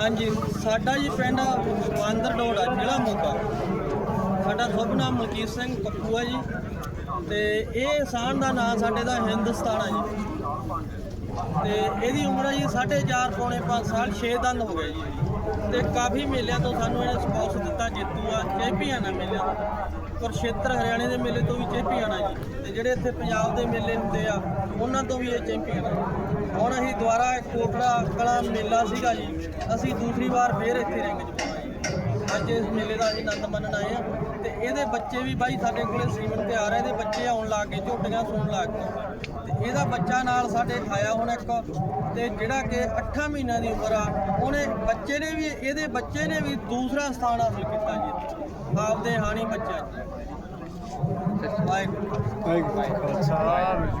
ਹਾਂਜੀ ਸਾਡਾ ਜੀ ਪਿੰਡ ਬਾਂਦਰਡੋੜ ਆ ਜ਼ਿਲ੍ਹਾ ਮੋਗਾ ਸਾਡਾ ਸ਼ੁਭ ਨਾਮ ਮਲਕੀਤ ਸਿੰਘ ਪੱਪੂ ਆ ਜੀ ਤੇ ਇਹ ਇਨਸਾਨ ਦਾ ਨਾਮ ਸਾਡੇ ਦਾ ਹਿੰਦੁਸਤਾਨ ਆ ਜੀ ਤੇ ਇਹਦੀ ਉਮਰ ਹੈ ਜੀ 4.5 ਪੌਣੇ 5 ਸਾਲ 6 ਦੰਦ ਹੋ ਗਏ ਜੀ। ਤੇ ਕਾਫੀ ਮੇਲਿਆਂ ਤੋਂ ਸਾਨੂੰ ਇਹਨੇ ਸਪੌਂਸ ਦਿੱਤਾ, ਜੇਤੂ ਆ, ਚੈਂਪੀਅਨ ਆ ਮੇਲਿਆਂ ਦਾ। ਕੁਰਸ਼ੇਤਰ ਹਰਿਆਣੇ ਦੇ ਮੇਲੇ ਤੋਂ ਵੀ ਚੈਂਪੀਅਨ ਆ ਜੀ। ਤੇ ਜਿਹੜੇ ਇੱਥੇ ਪੰਜਾਬ ਦੇ ਮੇਲੇ ਹੁੰਦੇ ਆ, ਉਹਨਾਂ ਤੋਂ ਵੀ ਇਹ ਚੈਂਪੀਅਨ ਆ। ਹੁਣ ਅਸੀਂ ਦੁਬਾਰਾ ਇੱਕ ਕੋਟੜਾ ਕਲਾ ਮੇਲਾ ਸੀਗਾ ਜੀ, ਅਸੀਂ ਦੂਸਰੀ ਵਾਰ ਫੇਰ ਇੱਥੇ ਰਿੰਗ 'ਚ ਪਾਉਣਾ ਜੀ। ਅੱਜ ਇਸ ਮੇਲੇ ਦਾ ਅਸੀਂ ਆਨੰਦ ਮੰਨਣ ਆਏ ਆ। ਤੇ ਇਹਦੇ ਬੱਚੇ ਵੀ ਬਾਈ ਸਾਡੇ ਕੋਲੇ ਸੀਮਨ ਤੇ ਆ ਰਹੇ ਇਹਦੇ ਬੱਚੇ ਆਉਣ ਲੱਗ ਗਏ, ਝੋਟੀਆਂ ਸੁਣ ਲੱਗ ਗਏ ਇਹਦਾ ਬੱਚਾ ਨਾਲ ਸਾਡੇ ਆਇਆ ਹੁਣ ਇੱਕ ਤੇ ਜਿਹੜਾ ਕਿ 8 ਮਹੀਨਿਆਂ ਦੀ ਉਮਰ ਆ, ਉਹਨੇ ਬੱਚੇ ਨੇ ਵੀ, ਇਹਦੇ ਬੱਚੇ ਨੇ ਵੀ ਦੂਸਰਾ ਸਥਾਨ ਹਾਸਲ ਕੀਤਾ ਜੀ। ਆਪਦੇ ਹਾਣੀ ਬੱਚਾ ਵਾਹਿਗੁਰੂ। ਵਾਹਿਗੁਰੂ।